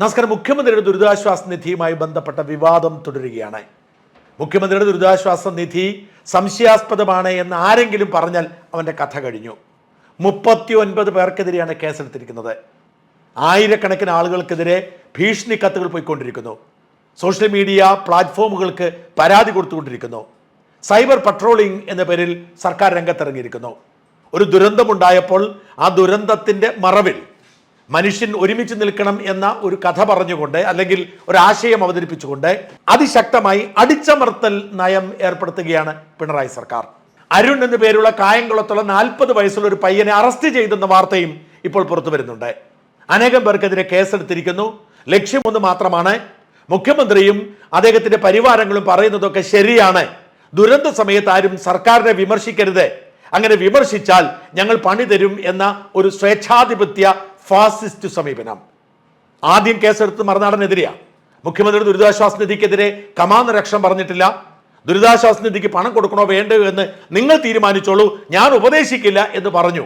നമസ്കാരം. മുഖ്യമന്ത്രിയുടെ ദുരിതാശ്വാസ നിധിയുമായി ബന്ധപ്പെട്ട വിവാദം തുടരുകയാണ്. മുഖ്യമന്ത്രിയുടെ ദുരിതാശ്വാസ നിധി സംശയാസ്പദമാണ് എന്ന് ആരെങ്കിലും പറഞ്ഞാൽ അവന്റെ കഥ കഴിഞ്ഞു. മുപ്പത്തി ഒൻപത് പേർക്കെതിരെയാണ് കേസെടുത്തിരിക്കുന്നത്. ആയിരക്കണക്കിന് ആളുകൾക്കെതിരെ ഭീഷണി കത്തുകൾ പോയിക്കൊണ്ടിരിക്കുന്നു. സോഷ്യൽ മീഡിയ പ്ലാറ്റ്ഫോമുകൾക്ക് പരാതി കൊടുത്തുകൊണ്ടിരിക്കുന്നു. സൈബർ പട്രോളിംഗ് എന്ന പേരിൽ സർക്കാർ രംഗത്തിറങ്ങിയിരിക്കുന്നു. ഒരു ദുരന്തമുണ്ടായപ്പോൾ ആ ദുരന്തത്തിന്റെ മറവിൽ മനുഷ്യൻ ഒരുമിച്ച് നിൽക്കണം എന്ന ഒരു കഥ പറഞ്ഞുകൊണ്ട് അല്ലെങ്കിൽ ഒരു ആശയം അവതരിപ്പിച്ചുകൊണ്ട് അതിശക്തമായി അടിച്ചമർത്തൽ നയം ഏർപ്പെടുത്തുകയാണ് പിണറായി സർക്കാർ. അരുൺ എന്ന പേരുള്ള കായംകുളത്തുള്ള നാൽപ്പത് വയസ്സുള്ള ഒരു പയ്യനെ അറസ്റ്റ് ചെയ്തെന്ന വാർത്തയും ഇപ്പോൾ പുറത്തു വരുന്നുണ്ട്. അനേകം പേർക്കെതിരെ കേസെടുത്തിരിക്കുന്നു. ലക്ഷ്യം ഒന്ന് മാത്രമാണ്. മുഖ്യമന്ത്രിയും അദ്ദേഹത്തിന്റെ പരിവാരങ്ങളും പറയുന്നതൊക്കെ ശരിയാണ്. ദുരന്ത സമയത്ത് ആരും സർക്കാരിനെ വിമർശിക്കരുത്. അങ്ങനെ വിമർശിച്ചാൽ ഞങ്ങൾ പണി തരും എന്ന ഒരു സ്വേച്ഛാധിപത്യ ഫാസിസ്റ്റ് സമീപനം. ആദ്യം കേസെടുത്ത് മറുനാടനെതിരെയാണ് മുഖ്യമന്ത്രി ദുരിതാശ്വാസ നിധിക്കെതിരെ കമാന്ന് രക്ഷം പറഞ്ഞിട്ടില്ല. ദുരിതാശ്വാസ നിധിക്ക് പണം കൊടുക്കണോ വേണ്ടയോ എന്ന് നിങ്ങൾ തീരുമാനിച്ചോളൂ. ഞാൻ ഉപദേശിക്കില്ല എന്ന് പറഞ്ഞു.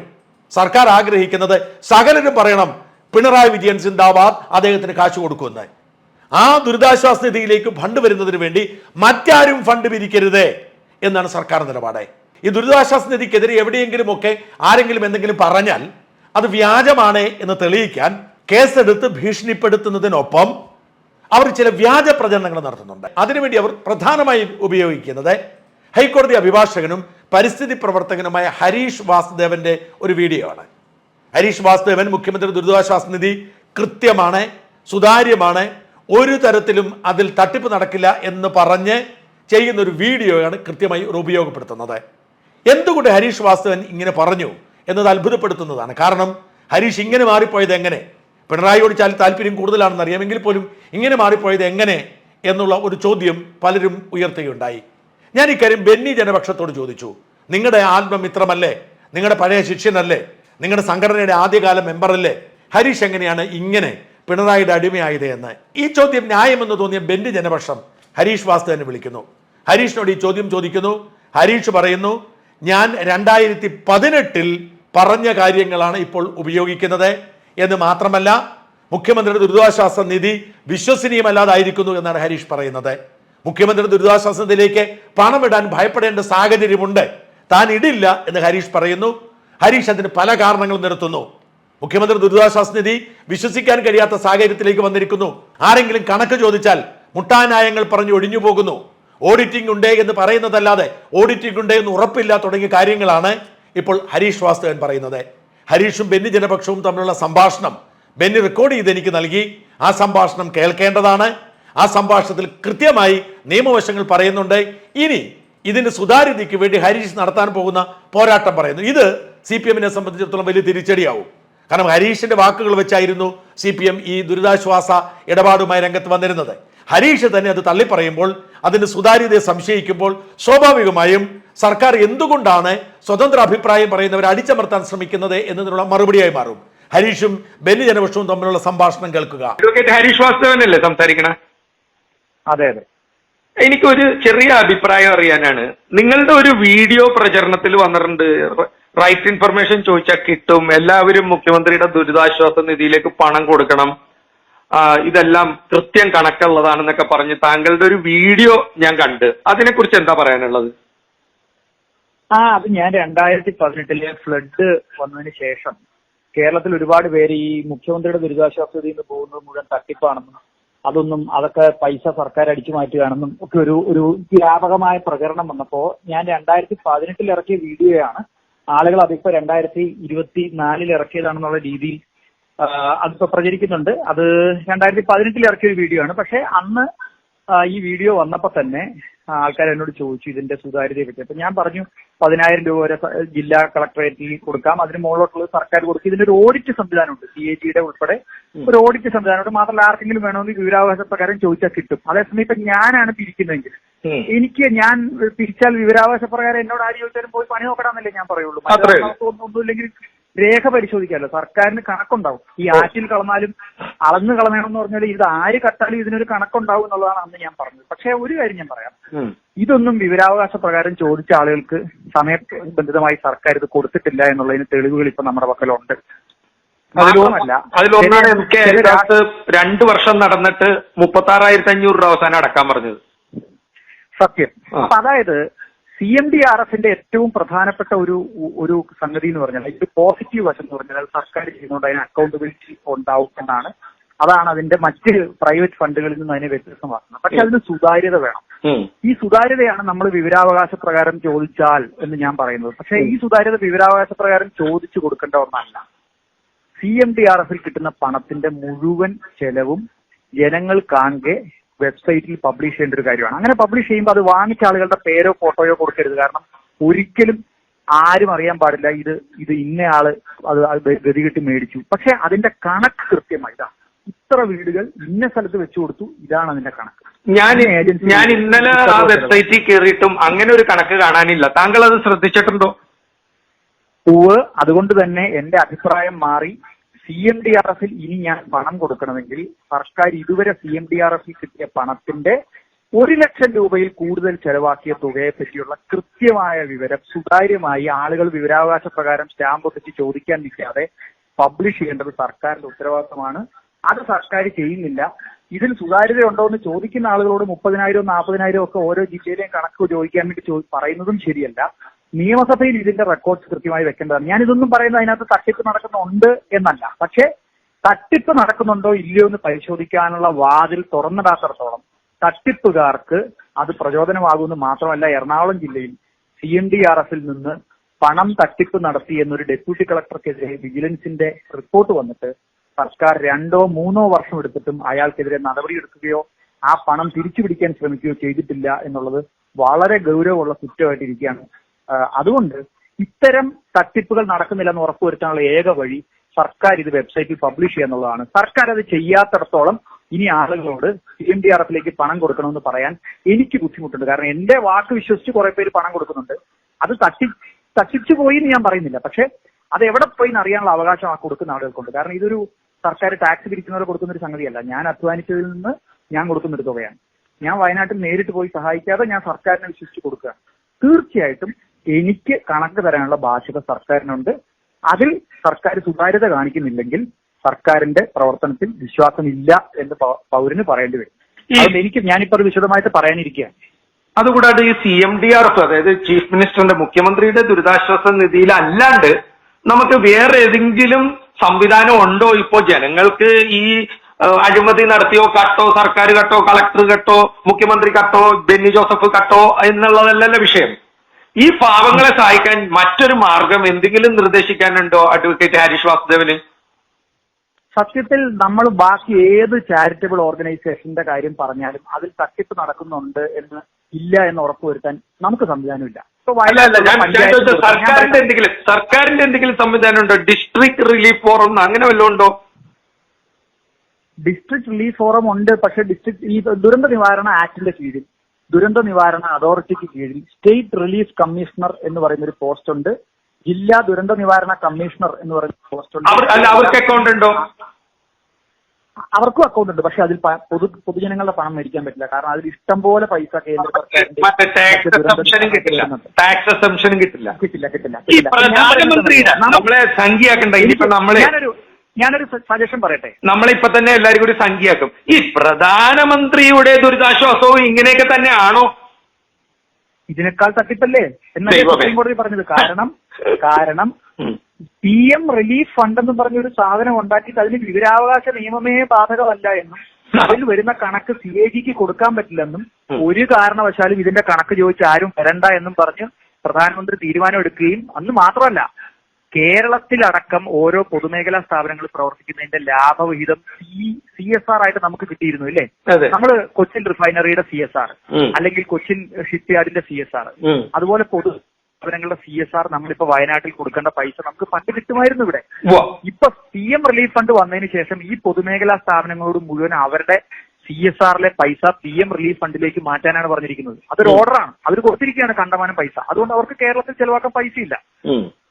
സർക്കാർ ആഗ്രഹിക്കുന്നത് സകലരും പറയണം പിണറായി വിജയൻ സിന്ദാബാദ് അദ്ദേഹത്തിന് കാശ് കൊടുക്കുമെന്ന് ആ ദുരിതാശ്വാസ നിധിയിലേക്ക് ഫണ്ട് വരുന്നതിന് വേണ്ടി മറ്റാരും ഫണ്ട് പിരിക്കരുത് എന്നാണ് സർക്കാർ നിലപാട്. ഈ ദുരിതാശ്വാസ നിധിക്കെതിരെ എവിടെയെങ്കിലുമൊക്കെ ആരെങ്കിലും എന്തെങ്കിലും പറഞ്ഞാൽ അത് വ്യാജമാണ് എന്ന് തെളിയിക്കാൻ കേസെടുത്ത് ഭീഷണിപ്പെടുത്തുന്നതിനൊപ്പം അവർ ചില വ്യാജ പ്രചരണങ്ങൾ നടത്തുന്നുണ്ട്. അതിനുവേണ്ടി അവർ പ്രധാനമായും ഉപയോഗിക്കുന്നത് ഹൈക്കോടതി അഭിഭാഷകനും പരിസ്ഥിതി പ്രവർത്തകനുമായ ഹരീഷ് വാസുദേവന്റെ ഒരു വീഡിയോ ആണ്. ഹരീഷ് വാസുദേവൻ മുഖ്യമന്ത്രി ദുരിതാശ്വാസ നിധി കൃത്യമാണ് സുതാര്യമാണ് ഒരു തരത്തിലും അതിൽ തട്ടിപ്പ് നടക്കില്ല എന്ന് പറഞ്ഞ് ചെയ്യുന്ന ഒരു വീഡിയോയാണ് കൃത്യമായി ഉപയോഗപ്പെടുത്തുന്നത്. എന്തുകൊണ്ട് ഹരീഷ് വാസുദേവൻ ഇങ്ങനെ പറഞ്ഞു? എന്നത് അത്ഭുതപ്പെടുത്തുന്നതാണ്. കാരണം ഹരീഷ് ഇങ്ങനെ മാറിപ്പോയത് എങ്ങനെ? പിണറായിയോട് ചാൽ താല്പര്യം കൂടുതലാണെന്ന് അറിയാമെങ്കിൽ പോലും ഇങ്ങനെ മാറിപ്പോയത് എങ്ങനെ എന്നുള്ള ഒരു ചോദ്യം പലരും ഉയർത്തുകയുണ്ടായി. ഞാൻ ഇക്കാര്യം ബെന്നി ജനപക്ഷത്തോട് ചോദിച്ചു. നിങ്ങളുടെ ആത്മമിത്രമല്ലേ നിങ്ങളുടെ പഴയ ശിഷ്യനല്ലേ? നിങ്ങളുടെ സംഘടനയുടെ ആദ്യകാല മെമ്പറല്ലേ? ഹരീഷ് എങ്ങനെയാണ് ഇങ്ങനെ പിണറായിയുടെ അടിമയായത് എന്ന്? ഈ ചോദ്യം ന്യായമെന്ന് തോന്നിയ ബെന്നി ജനപക്ഷം ഹരീഷ് വാസ്തവനെ വിളിക്കുന്നു. ഹരീഷിനോട് ഈ ചോദ്യം ചോദിക്കുന്നു. ഹരീഷ് പറയുന്നു ഞാൻ രണ്ടായിരത്തി പതിനെട്ടിൽ പറഞ്ഞ കാര്യങ്ങളാണ് ഇപ്പോൾ ഉപയോഗിക്കുന്നത് എന്ന് മാത്രമല്ല മുഖ്യമന്ത്രിയുടെ ദുരിതാശ്വാസ നിധി വിശ്വസനീയമല്ലാതായിരിക്കുന്നു എന്നാണ് ഹരീഷ് പറയുന്നത്. മുഖ്യമന്ത്രിയുടെ ദുരിതാശ്വാസ നിധിയിലേക്ക് പണമിടാൻ ഭയപ്പെടേണ്ട സാഹചര്യമുണ്ട്. താൻ ഇടില്ല എന്ന് ഹരീഷ് പറയുന്നു. ഹരീഷ് അതിന് പല കാരണങ്ങളും നിരത്തുന്നു. മുഖ്യമന്ത്രി ദുരിതാശ്വാസ നിധി വിശ്വസിക്കാൻ കഴിയാത്ത സാഹചര്യത്തിലേക്ക് വന്നിരിക്കുന്നു. ആരെങ്കിലും കണക്ക് ചോദിച്ചാൽ മുട്ടാനായങ്ങൾ പറഞ്ഞു ഒഴിഞ്ഞു പോകുന്നു. ഓഡിറ്റിംഗ് ഉണ്ട് എന്ന് പറയുന്നതല്ലാതെ ഓഡിറ്റിംഗ് ഉണ്ട് എന്ന് ഉറപ്പില്ല തുടങ്ങിയ കാര്യങ്ങളാണ് ഇപ്പോൾ ഹരീഷ് വാസ്തവൻ പറയുന്നത് ഹരീഷും ബെന്നി ജനപക്ഷവും തമ്മിലുള്ള സംഭാഷണം ബെന്നി റെക്കോർഡ് ചെയ്ത് എനിക്ക് നൽകി. ആ സംഭാഷണം കേൾക്കേണ്ടതാണ്. ആ സംഭാഷണത്തിൽ കൃത്യമായി നിയമവശങ്ങൾ പറയുന്നുണ്ട്. ഇനി ഇതിന്റെ സുതാര്യതയ്ക്ക് വേണ്ടി ഹരീഷ് നടത്താൻ പോകുന്ന പോരാട്ടം പറയുന്നു. ഇത് സി പി എമ്മിനെ സംബന്ധിച്ചിടത്തോളം വലിയ തിരിച്ചടിയാവും. കാരണം ഹരീഷിന്റെ വാക്കുകൾ വെച്ചായിരുന്നു സി പി എം ഈ ദുരിതാശ്വാസ ഇടപാടുമായി രംഗത്ത് വന്നിരുന്നത്. ഹരീഷ് തന്നെ അത് തള്ളിപ്പറയുമ്പോൾ അതിന്റെ സുതാര്യതയെ സംശയിക്കുമ്പോൾ സ്വാഭാവികമായും സർക്കാർ എന്തുകൊണ്ടാണ് സ്വതന്ത്ര അഭിപ്രായം പറയുന്നവരെ അടിച്ചമർത്താൻ ശ്രമിക്കുന്നത് എന്നതിനുള്ള മറുപടിയായി മാറും. ഹരീഷും ബെന്നി ജനപക്ഷവും തമ്മിലുള്ള സംഭാഷണം കേൾക്കുക. ഹരീഷ് വാസ്തവനല്ലേ സംസാരിക്കണ? അതെ അതെ. എനിക്കൊരു ചെറിയ അഭിപ്രായം അറിയാനാണ്. നിങ്ങളുടെ ഒരു വീഡിയോ പ്രചരണത്തിൽ വന്നിട്ടുണ്ട്. റൈറ്റ് ഇൻഫർമേഷൻ ചോദിച്ചാൽ കിട്ടും. എല്ലാവരും മുഖ്യമന്ത്രിയുടെ ദുരിതാശ്വാസ നിധിയിലേക്ക് പണം കൊടുക്കണം. ഇതെല്ലാം കൃത്യം കണക്കുള്ളതാണെന്നൊക്കെ പറഞ്ഞ് താങ്കളുടെ ഒരു വീഡിയോ ഞാൻ കണ്ട്. അതിനെക്കുറിച്ച് എന്താ പറയാനുള്ളത്? ആ അത് ഞാൻ രണ്ടായിരത്തി പതിനെട്ടിലെ ഫ്ലഡ് വന്നതിന് ശേഷം കേരളത്തിൽ ഒരുപാട് പേര് ഈ മുഖ്യമന്ത്രിയുടെ ദുരിതാശ്വാസ നിധിയിൽ നിന്ന് പോകുന്നത് മുഴുവൻ തട്ടിപ്പാണെന്നും അതൊന്നും അതൊക്കെ പൈസ സർക്കാർ അടിച്ചു മാറ്റുകയാണെന്നും ഒക്കെ ഒരു ഒരു വ്യാപകമായ പ്രചരണം വന്നപ്പോ ഞാൻ രണ്ടായിരത്തി പതിനെട്ടിൽ ഇറക്കിയ വീഡിയോയാണ് ആളുകൾ അതിപ്പോ രണ്ടായിരത്തി ഇരുപത്തി നാലിൽ ഇറക്കിയതാണെന്നുള്ള രീതിയിൽ അത് അതിപ്പോ പ്രചരിക്കുന്നുണ്ട്. അത് രണ്ടായിരത്തി പതിനെട്ടിൽ ഇറക്കിയ ഒരു വീഡിയോ ആണ്. പക്ഷെ അന്ന് ഈ വീഡിയോ വന്നപ്പോ തന്നെ ആൾക്കാർ എന്നോട് ചോദിച്ചു ഇതിന്റെ സുതാര്യതയെ പറ്റി. അപ്പൊ ഞാൻ പറഞ്ഞു പതിനായിരം രൂപ വരെ ജില്ലാ കളക്ടറേറ്റിൽ കൊടുക്കാം. അതിന് മുകളിലോട്ടുള്ളത് സർക്കാർ കൊടുക്കും. ഇതിന്റെ ഒരു ഓഡിറ്റ് സംവിധാനമുണ്ട്. സി എ ജിയുടെ ഉൾപ്പെടെ ഒരു ഓഡിറ്റ് സംവിധാനമുണ്ട്. മാത്രമല്ല ആർക്കെങ്കിലും വേണമെങ്കിൽ വിവരാവകാശ പ്രകാരം ചോദിച്ചാൽ കിട്ടും. അതേസമയം ഇപ്പൊ ഞാനാണ് പിരിക്കുന്നതെങ്കിൽ എനിക്ക് ഞാൻ പിരിച്ചാൽ വിവരാവകാശ പ്രകാരം എന്നോട് ആര് ചോദിച്ചാലും പോയി പണി നോക്കണമെന്നല്ലേ ഞാൻ പറയുള്ളൂ. ഒന്നുമില്ലെങ്കിൽ രേഖ പരിശോധിക്കാമല്ലോ. സർക്കാരിന് കണക്കുണ്ടാവും. ഈ ആറ്റിൽ കളഞ്ഞാലും അളന്ന് കളയണമെന്ന് പറഞ്ഞാൽ ഇത് ആര് കട്ടാലും ഇതിനൊരു കണക്കുണ്ടാവും എന്നുള്ളതാണ് അന്ന് ഞാൻ പറഞ്ഞത്. പക്ഷേ ഒരു കാര്യം ഞാൻ പറയാം. ഇതൊന്നും വിവരാവകാശ പ്രകാരം ചോദിച്ച ആളുകൾക്ക് സമയബന്ധിതമായി സർക്കാർ ഇത് കൊടുത്തിട്ടില്ല എന്നുള്ളതിന് തെളിവുകൾ ഇപ്പൊ നമ്മുടെ പക്കലുണ്ട്. അതിലൊന്നാണ് എം കെ രണ്ടു വർഷം നടന്നിട്ട് മുപ്പത്തി ആറായിരത്തി അഞ്ഞൂറ് രൂപ അവസാനം അടക്കാൻ പറഞ്ഞത്. സത്യം. അപ്പൊ അതായത് സി എം ഡി ആർ എഫിന്റെ ഏറ്റവും പ്രധാനപ്പെട്ട ഒരു ഒരു സംഗതി എന്ന് പറഞ്ഞാൽ ഇത് പോസിറ്റീവ് വശം എന്ന് പറഞ്ഞാൽ സർക്കാർ ചെയ്യുന്നതുകൊണ്ട് അതിന് അക്കൗണ്ടബിലിറ്റി ഉണ്ടാവും എന്നാണ്. അതാണ് അതിന്റെ മറ്റ് പ്രൈവറ്റ് ഫണ്ടുകളിൽ നിന്ന് അതിനെ വ്യത്യസ്തമാക്കുന്നത്. പക്ഷെ അതിന് സുതാര്യത വേണം. ഈ സുതാര്യതയാണ് നമ്മൾ വിവരാവകാശ പ്രകാരം ചോദിച്ചാൽ എന്ന് ഞാൻ പറയുന്നത്. പക്ഷെ ഈ സുതാര്യത വിവരാവകാശ പ്രകാരം ചോദിച്ചു കൊടുക്കേണ്ട ഒന്നല്ല. സി എം ഡി ആർ എഫിൽ കിട്ടുന്ന പണത്തിന്റെ മുഴുവൻ ചെലവും ജനങ്ങൾ കാണുക വെബ്സൈറ്റിൽ പബ്ലിഷ് ചെയ്യേണ്ട ഒരു കാര്യമാണ്. അങ്ങനെ പബ്ലിഷ് ചെയ്യുമ്പോൾ അത് വാങ്ങിച്ച ആളുകളുടെ പേരോ ഫോട്ടോയോ കൊടുക്കരുത്. കാരണം ഒരിക്കലും ആരും അറിയാൻ പാടില്ല ഇത് ഇത് ഇന്നയാൾ അത് ഗതികെട്ടി മേടിച്ചു. പക്ഷെ അതിന്റെ കണക്ക് കൃത്യമായി. ഇതാ ഇത്ര വീടുകൾ ഇന്ന സ്ഥലത്ത് വെച്ചു കൊടുത്തു ഇതാണ് അതിന്റെ കണക്ക്. ഞാൻ ഞാൻ ഇന്നലെ ആ വെബ്സൈറ്റിൽ കയറിയിട്ടും അങ്ങനെ ഒരു കണക്ക് കാണാനില്ല. താങ്കൾ അത് ശ്രദ്ധിച്ചിട്ടുണ്ടോ? പൂവ് അതുകൊണ്ട് തന്നെ എന്റെ അഭിപ്രായം മാറി. സി എം ഡി ആർ എഫിൽ ഇനി ഞാൻ പണം കൊടുക്കണമെങ്കിൽ സർക്കാർ ഇതുവരെ സി എം ഡി ആർ എഫിൽ കിട്ടിയ പണത്തിന്റെ ഒരു ലക്ഷം രൂപയിൽ കൂടുതൽ ചെലവാക്കിയ തുകയെ പറ്റിയുള്ള കൃത്യമായ വിവരം സുതാര്യമായി ആളുകൾ വിവരാവകാശ പ്രകാരം സ്റ്റാമ്പ് ഒട്ടിച്ച് ചോദിക്കാൻ നിൽക്കാതെ പബ്ലിഷ് ചെയ്യേണ്ടത് സർക്കാരിന്റെ ഉത്തരവാദിത്തമാണ്. അത് സർക്കാർ ചെയ്യുന്നില്ല. ഇതിൽ സുതാര്യത ഉണ്ടോ എന്ന് ചോദിക്കുന്ന ആളുകളോട് മുപ്പതിനായിരവും നാൽപ്പതിനായിരവും ഒക്കെ ഓരോ ജില്ലയിലെയും കണക്ക് ചോദിക്കാൻ വേണ്ടി പറയുന്നതും ശരിയല്ല. നിയമസഭയിൽ ഇതിന്റെ റെക്കോർഡ്സ് കൃത്യമായി വെക്കേണ്ടതാണ്. ഞാൻ ഇതൊന്നും പറയുന്നത് അതിനകത്ത് തട്ടിപ്പ് നടക്കുന്നുണ്ട് എന്നല്ല. പക്ഷേ തട്ടിപ്പ് നടക്കുന്നുണ്ടോ ഇല്ലയോ എന്ന് പരിശോധിക്കാനുള്ള വാതിൽ തുറന്നിടാത്തടത്തോളം തട്ടിപ്പുകാർക്ക് അത് പ്രചോദനമാകുമെന്ന് മാത്രമല്ല എറണാകുളം ജില്ലയിൽ സി എം ഡി ആർ എഫിൽ നിന്ന് പണം തട്ടിപ്പ് നടത്തി എന്നൊരു ഡെപ്യൂട്ടി കളക്ടർക്കെതിരെ വിജിലൻസിന്റെ റിപ്പോർട്ട് വന്നിട്ട് സർക്കാർ രണ്ടോ മൂന്നോ വർഷം എടുത്തിട്ടും അയാൾക്കെതിരെ നടപടിയെടുക്കുകയോ ആ പണം തിരിച്ചു പിടിക്കാൻ ശ്രമിക്കുകയോ ചെയ്തിട്ടില്ല എന്നുള്ളത് വളരെ ഗൗരവമുള്ള കുറ്റമായിട്ടിരിക്കുകയാണ് അതുകൊണ്ട് ഇത്തരം തട്ടിപ്പുകൾ നടക്കുന്നില്ലെന്ന് ഉറപ്പുവരുത്താനുള്ള ഏക വഴി സർക്കാർ ഇത് വെബ്സൈറ്റിൽ പബ്ലിഷ് ചെയ്യുക എന്നുള്ളതാണ്. സർക്കാർ അത് ചെയ്യാത്തിടത്തോളം ഇനി ആളുകളോട് സി എം ഡി ആർ എഫിലേക്ക് പണം കൊടുക്കണമെന്ന് പറയാൻ എനിക്ക് ബുദ്ധിമുട്ടുണ്ട്. കാരണം എന്റെ വാക്ക് വിശ്വസിച്ച് കുറെ പേര് പണം കൊടുക്കുന്നുണ്ട്. അത് തട്ടി തട്ടിച്ചു പോയി എന്ന് ഞാൻ പറയുന്നില്ല. പക്ഷെ അത് എവിടെ പോയി അറിയാനുള്ള അവകാശം ആ കൊടുക്കുന്ന ആളുകൾക്കുണ്ട്. കാരണം ഇതൊരു സർക്കാർ ടാക്സ് പിരിക്കുന്നവരെ കൊടുക്കുന്ന ഒരു സംഗതിയല്ല. ഞാൻ അധ്വാനിച്ചതിൽ നിന്ന് ഞാൻ കൊടുക്കുന്ന ഒരു തുകയാണ്. ഞാൻ വയനാട്ടിൽ നേരിട്ട് പോയി സഹായിക്കാതെ ഞാൻ സർക്കാരിനെ വിശ്വസിച്ച് കൊടുക്കുക തീർച്ചയായിട്ടും എനിക്ക് കണക്ക് തരാനുള്ള ബാധ്യത സർക്കാരിനുണ്ട്. അതിൽ സർക്കാർ സുതാര്യത കാണിക്കുന്നില്ലെങ്കിൽ സർക്കാരിന്റെ പ്രവർത്തനത്തിൽ വിശ്വാസമില്ല എന്ന് പൗരന് പറയേണ്ടി വരും. അതുകൊണ്ട് എനിക്ക് ഞാനിപ്പോ അത് വിശദമായിട്ട് പറയാനിരിക്കുകയാണ്. അതുകൂടാതെ ഈ C M D R F അതായത് ചീഫ് മിനിസ്റ്ററിന്റെ മുഖ്യമന്ത്രിയുടെ ദുരിതാശ്വാസ നിധിയിൽ അല്ലാണ്ട് നമുക്ക് വേറെ ഏതെങ്കിലും സംവിധാനം ഉണ്ടോ ഇപ്പോ? ജനങ്ങൾക്ക് ഈ അഴിമതി നടത്തിയോ കട്ടോ സർക്കാർ കട്ടോ കളക്ടർ കട്ടോ മുഖ്യമന്ത്രി കട്ടോ ബെന്നി ജോസഫ് കട്ടോ എന്നുള്ളതല്ലല്ല വിഷയം. ഈ പാവങ്ങളെ സഹായിക്കാൻ മറ്റൊരു മാർഗം എന്തെങ്കിലും നിർദ്ദേശിക്കാനുണ്ടോ അഡ്വക്കേറ്റ് ഹാരിഷ് വാസുദേവന്? സത്യത്തിൽ നമ്മൾ ബാക്കി ഏത് ചാരിറ്റബിൾ ഓർഗനൈസേഷന്റെ കാര്യം പറഞ്ഞാലും അതിൽ തട്ടിപ്പ് നടക്കുന്നുണ്ട് എന്ന് ഇല്ല എന്ന് ഉറപ്പുവരുത്താൻ നമുക്ക് സംവിധാനമില്ല. സർക്കാരിന്റെ എന്തെങ്കിലും സർക്കാരിന്റെ എന്തെങ്കിലും സംവിധാനം ഉണ്ടോ? ഡിസ്ട്രിക്ട് റിലീഫ് ഫോറം അങ്ങനെ വല്ലതും ഉണ്ടോ? ഡിസ്ട്രിക്ട് റിലീഫ് ഫോറം ഉണ്ട് പക്ഷെ ഡിസ്ട്രിക്ട് ഈ ദുരന്ത നിവാരണ ആക്ടിന്റെ കീഴിൽ. ദുരന്ത നിവാരണ അതോറിറ്റിക്ക് കീഴിൽ സ്റ്റേറ്റ് റിലീഫ് കമ്മീഷണർ എന്ന് പറയുന്ന ഒരു പോസ്റ്റ് ഉണ്ട് ജില്ലാ ദുരന്ത നിവാരണ കമ്മീഷണർ എന്ന് പറയുന്ന പോസ്റ്റ് ഉണ്ട് അവർക്ക് അക്കൗണ്ട് ഉണ്ടോ? അവർക്കും അക്കൗണ്ട് ഉണ്ട്. പക്ഷെ അതിൽ പൊതു പൊതുജനങ്ങളുടെ പണം മേടിക്കാൻ പറ്റില്ല. കാരണം അതിൽ ഇഷ്ടം പോലെ പൈസ കേന്ദ്ര സർക്കാരിന്റെ കിട്ടില്ല. കിട്ടില്ല. കിട്ടില്ല പ്രധാനമന്ത്രിയുടെ നമ്മളെ സംഖ്യയാക്കണ്ട. ഇനിയിപ്പോ നമ്മളെ ഞാനൊരു സജഷൻ പറയട്ടെ? നമ്മളിപ്പൊ തന്നെ എല്ലാരും കൂടി സംഖ്യയാക്കും. ഈ പ്രധാനമന്ത്രിയുടെ ദുരിതാശ്വാസവും ഇങ്ങനെയൊക്കെ തന്നെയാണോ? ഇതിനേക്കാൾ തട്ടിപ്പല്ലേ? എന്നാണ്. സുപ്രീം കോടതി പറഞ്ഞത്. കാരണം കാരണം. പി എം റിലീഫ് ഫണ്ട് എന്ന് പറഞ്ഞ ഒരു സാധനം ഉണ്ടാക്കിയിട്ട് അതിന് വിവരാവകാശ നിയമമേ ബാധകമല്ല എന്നും അതിൽ വരുന്ന കണക്ക് സി എ ജിക്ക് കൊടുക്കാൻ പറ്റില്ലെന്നും ഒരു കാരണവശാലും ഇതിന്റെ കണക്ക് ചോദിച്ച് ആരും വരണ്ട എന്നും പറഞ്ഞ് പ്രധാനമന്ത്രി തീരുമാനം എടുക്കുകയും അന്ന് മാത്രമല്ല കേരളത്തിലടക്കം ഓരോ പൊതുമേഖലാ സ്ഥാപനങ്ങൾ പ്രവർത്തിക്കുന്നതിന്റെ ലാഭവിഹിതം സി സി എസ് ആർ ആയിട്ട് നമുക്ക് കിട്ടിയിരുന്നു ഇല്ലേ? നമ്മൾ കൊച്ചിൻ റിഫൈനറിയുടെ സി എസ് ആർ അല്ലെങ്കിൽ കൊച്ചിൻ ഷിപ്പ്യാർഡിന്റെ സി എസ് ആർ അതുപോലെ പൊതു സ്ഥാപനങ്ങളുടെ സി എസ് ആർ നമ്മളിപ്പോ വയനാട്ടിൽ കൊടുക്കേണ്ട പൈസ നമുക്ക് പണ്ട് കിട്ടുമായിരുന്നു ഇവിടെ. ഇപ്പൊ പി എം റിലീഫ് ഫണ്ട് വന്നതിന് ശേഷം ഈ പൊതുമേഖലാ സ്ഥാപനങ്ങളോട് മുഴുവൻ അവരുടെ സി എസ് ആറിലെ പൈസ പി എം റിലീഫ് ഫണ്ടിലേക്ക് മാറ്റാനാണ് പറഞ്ഞിരിക്കുന്നത്. അതൊരു ഓർഡറാണ്. അവർ കൊടുത്തിരിക്കുകയാണ് കണ്ടമാനം പൈസ. അതുകൊണ്ട് അവർക്ക് കേരളത്തിൽ ചെലവാക്കാൻ പൈസ ഇല്ല.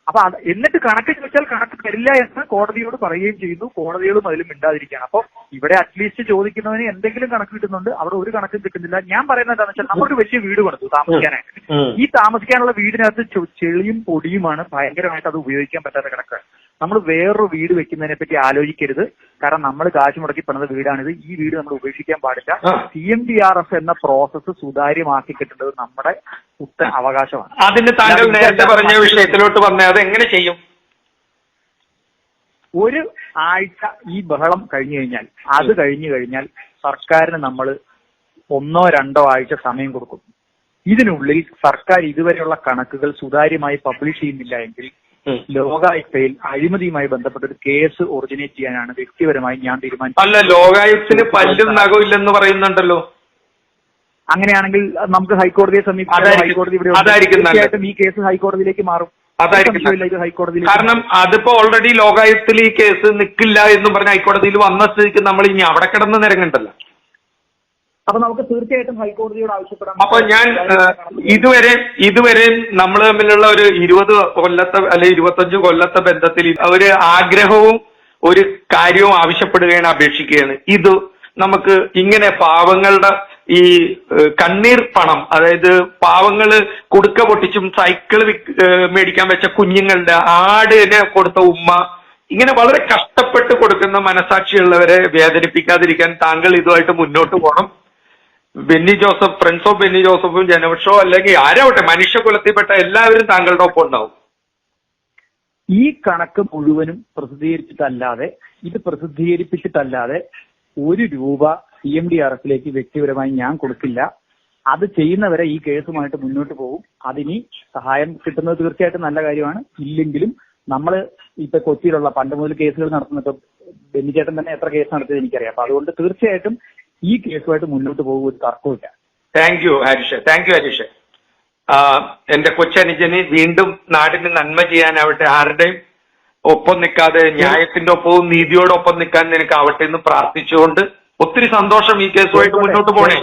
അപ്പൊ എന്നിട്ട് കണക്ക് ചോദിച്ചാൽ കണക്ക് തരില്ല എന്ന് കോടതിയോട് പറയുകയും ചെയ്യുന്നു. കോടതികളും അതിലും മിണ്ടാതിരിക്കുകയാണ്. അപ്പൊ ഇവിടെ അറ്റ്ലീസ്റ്റ് ചോദിക്കുന്നതിന് എന്തെങ്കിലും കണക്ക് കിട്ടുന്നുണ്ട്. അവിടെ ഒരു കണക്കും കിട്ടുന്നില്ല. ഞാൻ പറയുന്നത് എന്താണെന്ന് വെച്ചാൽ നമ്മളൊരു വലിയ വീട് പണിതു താമസിക്കാനായിട്ട്. ഈ താമസിക്കാനുള്ള വീടിനകത്ത് ചെളിയും പൊടിയുമാണ് ഭയങ്കരമായിട്ട് അത് ഉപയോഗിക്കാൻ പറ്റാത്ത കണക്ക്. നമ്മൾ വേറൊരു വീട് വെക്കുന്നതിനെ പറ്റി ആലോചിക്കരുത്. കാരണം നമ്മൾ കാശ് മുടക്കി പണിത വീടാണിത്. ഈ വീട് നമ്മൾ ഉപേക്ഷിക്കാൻ പാടില്ല. C M D R F എന്ന പ്രോസസ്സ് സുതാര്യമാക്കി കിട്ടേണ്ടത് നമ്മുടെ ഉത്ത അവകാശമാണ്. അതിന് താങ്കൾ നേരത്തെ പറഞ്ഞ വിഷയത്തിലോട്ട് വന്നേ അത് എങ്ങനെ ചെയ്യും? ഒരു ആഴ്ച ഈ ബഹളം കഴിഞ്ഞു കഴിഞ്ഞാൽ അത് കഴിഞ്ഞു കഴിഞ്ഞാൽ സർക്കാരിന് നമ്മൾ ഒന്നോ രണ്ടോ ആഴ്ച സമയം കൊടുക്കും. ഇതിനുള്ളിൽ സർക്കാർ ഇതുവരെയുള്ള കണക്കുകൾ സുതാര്യമായി പബ്ലിഷ് ചെയ്യുന്നില്ല എങ്കിൽ. ലോകായുക്തയിൽ അഴിമതിയുമായി ബന്ധപ്പെട്ട ഒരു കേസ് ഒറിജിനേറ്റ് ചെയ്യാനാണ് വ്യക്തിപരമായി ഞാൻ തീരുമാനിച്ചത്. അല്ല ലോകായുക്തത്തിന് പല്ലും നഖവും ഇല്ലെന്ന് പറയുന്നുണ്ടല്ലോ. അങ്ങനെയാണെങ്കിൽ നമുക്ക് ഹൈക്കോടതിയെ സമീപിക്കാം ഹൈക്കോടതി ഇവിടെ. തീർച്ചയായിട്ടും ഈ കേസ് ഹൈക്കോടതിയിലേക്ക് മാറും. അതായിരിക്കും കാരണം അതിപ്പോ ഓൾറെഡി ലോകായുക്തത്തിൽ ഈ കേസ് നിൽക്കില്ല എന്നും പറഞ്ഞ ഹൈക്കോടതിയിൽ വന്ന സ്ഥിതിക്ക് നമ്മൾ ഇനി അവിടെ കിടന്ന് നിരങ്ങണ്ടല്ലോ. അപ്പൊ നമുക്ക് തീർച്ചയായിട്ടും ഹൈക്കോടതിയോട് ആവശ്യപ്പെടാം അപ്പൊ ഞാൻ ഇതുവരെ ഇതുവരെ നമ്മൾ തമ്മിലുള്ള ഒരു ഇരുപത് കൊല്ലത്തെ അല്ലെ ഇരുപത്തഞ്ച് കൊല്ലത്തെ ബന്ധത്തിൽ ഒരു ആഗ്രഹവും ഒരു കാര്യവും ആവശ്യപ്പെടുകയാണ് അപേക്ഷിക്കുകയാണ്. ഇത് നമുക്ക് ഇങ്ങനെ പാവങ്ങളുടെ ഈ കണ്ണീർ പണം അതായത് പാവങ്ങൾ കുടുക്ക പൊട്ടിച്ചും സൈക്കിൾ മേടിക്കാൻ വെച്ച കുഞ്ഞുങ്ങളുടെ ആടിനെ കൊടുത്ത ഉമ്മ ഇങ്ങനെ വളരെ കഷ്ടപ്പെട്ട് കൊടുക്കുന്ന മനസാക്ഷിയുള്ളവരെ വേദനിപ്പിക്കാതിരിക്കാൻ താങ്കൾ ഇതുമായിട്ട് മുന്നോട്ട് പോകണം. ബെന്നി ജോസഫ് ഫ്രണ്ട്സ് ഓഫ് ബെന്നി ജോസഫും ജനപക്ഷോ അല്ലെങ്കിൽ ആരാവട്ടെ മനുഷ്യകുലത്തിൽപ്പെട്ട എല്ലാവരും താങ്കളുടെ ഒപ്പം ഉണ്ടാവും. ഈ കണക്ക് മുഴുവനും പ്രസിദ്ധീകരിച്ചിട്ടല്ലാതെ ഇത് പ്രസിദ്ധീകരിപ്പിച്ചിട്ടല്ലാതെ ഒരു രൂപ സി എം ഡി ആർ എഫിലേക്ക് വ്യക്തിപരമായി ഞാൻ കൊടുക്കില്ല. അത് ചെയ്യുന്നവരെ ഈ കേസുമായിട്ട് മുന്നോട്ട് പോകും. അതിനി സഹായം കിട്ടുന്നത് തീർച്ചയായിട്ടും നല്ല കാര്യമാണ്. ഇല്ലെങ്കിലും നമ്മൾ ഇപ്പൊ കൊച്ചിയിലുള്ള പണ്ട് മുതൽ കേസുകൾ നടത്തുന്നത് ബെന്നിച്ചേട്ടൻ തന്നെ എത്ര കേസ് നടത്തിയത് എനിക്കറിയാം. അപ്പൊ അതുകൊണ്ട് തീർച്ചയായിട്ടും ഈ കേസുമായിട്ട് മുന്നോട്ട് പോകും ഒരു തർക്കമില്ല thank you Harish thank you Harish എന്റെ കൊച്ചനുജന് വീണ്ടും നാടിന് നന്മ ചെയ്യാനാവട്ടെ. ആരുടെയും ഒപ്പം നിൽക്കാതെ ന്യായത്തിന്റെ ഒപ്പവും നീതിയോടൊപ്പം നിൽക്കാൻ നിനക്ക് ആവട്ടെ എന്ന് പ്രാർത്ഥിച്ചുകൊണ്ട് ഒത്തിരി സന്തോഷം ഈ കേസുമായിട്ട് മുന്നോട്ട് പോണേ.